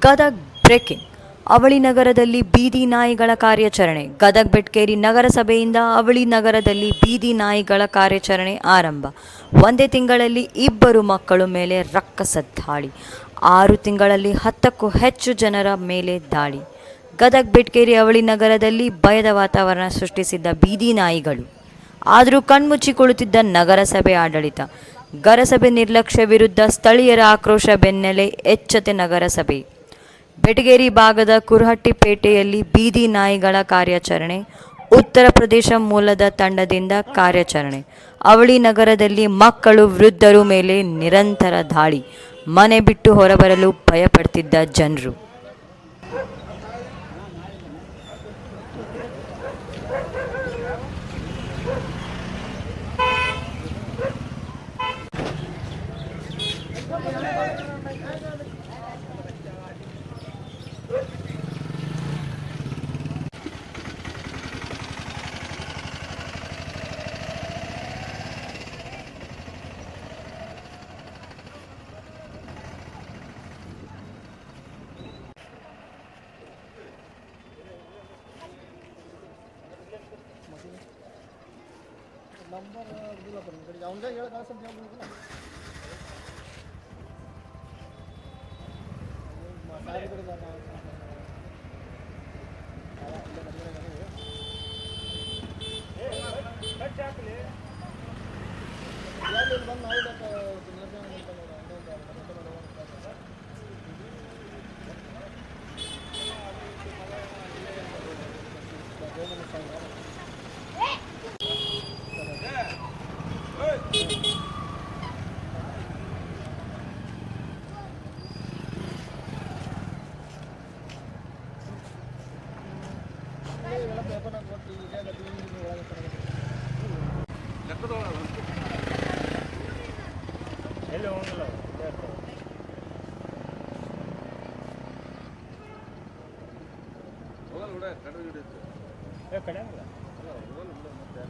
Gadag breaking. ಅವಳಿ ನಗರದಲ್ಲಿ ಬೀದಿ ನಾಯಿಗಳ ಕಾರ್ಯಾಚರಣೆ. ಗದಗ್ ಬೆಟ್ಕೇರಿ ನಗರಸಭೆಯಿಂದ ಅವಳಿ ನಗರದಲ್ಲಿ ಬೀದಿ ನಾಯಿಗಳ ಕಾರ್ಯಾಚರಣೆ ಆರಂಭ. ಒಂದೇ ತಿಂಗಳಲ್ಲಿ ಇಬ್ಬರು ಮಕ್ಕಳು ಮೇಲೆ ರಕ್ಕಸ ದಾಳಿ. ಆರು ತಿಂಗಳಲ್ಲಿ ಹತ್ತಕ್ಕೂ ಹೆಚ್ಚು ಜನರ ಮೇಲೆ ದಾಳಿ. ಗದಗ್ ಬೆಟ್ಕೇರಿ ಅವಳಿ ನಗರದಲ್ಲಿ ಭಯದ ವಾತಾವರಣ ಸೃಷ್ಟಿಸಿದ್ದ ಬೀದಿ ನಾಯಿಗಳು. ಆದರೂ ಕಣ್ಮುಚ್ಚಿ ಕುಳಿತಿದ್ದ ನಗರಸಭೆ ಆಡಳಿತ. ಗರಸಭೆ ನಿರ್ಲಕ್ಷ್ಯ ವಿರುದ್ಧ ಸ್ಥಳೀಯರ ಆಕ್ರೋಶ ಬೆನ್ನೆಲೆ ಎಚ್ಚತೆ ನಗರಸಭೆ. ಬೆಟಗೇರಿ ಭಾಗದ ಕುರಹಟ್ಟಿಪೇಟೆಯಲ್ಲಿ ಬೀದಿ ನಾಯಿಗಳ ಕಾರ್ಯಾಚರಣೆ, ಉತ್ತರ ಪ್ರದೇಶ ಮೂಲದ ತಂಡದಿಂದ ಕಾರ್ಯಾಚರಣೆ. ಅವಳಿ ನಗರದಲ್ಲಿ ಮಕ್ಕಳು, ವೃದ್ಧರು ಮೇಲೆ ನಿರಂತರ ದಾಳಿ. ಮನೆ ಬಿಟ್ಟು ಹೊರಬರಲು ಭಯಪಡ್ತಿದ್ದ ಜನರು. ನಂಬರ್ ಇದಿಲ್ಲ ಬರ್ ಕಡೆಗೆ ಅವನಿಗೆ ಹೇಳಿ ಕಳ್ಸಂತ ಹೇಳ್ಬೋದಿಲ್ಲ ಬಂದು ನಾವು ಹೋಗಲ್ಲ ಬಿಡ ಕಡೆ ಹಿಡಿಯುತ್ತೆ. ಕಡೆ ಅಲ್ಲ ಹೋಗಲ್ಲ ಬಿಡ ಮತ್ತೆ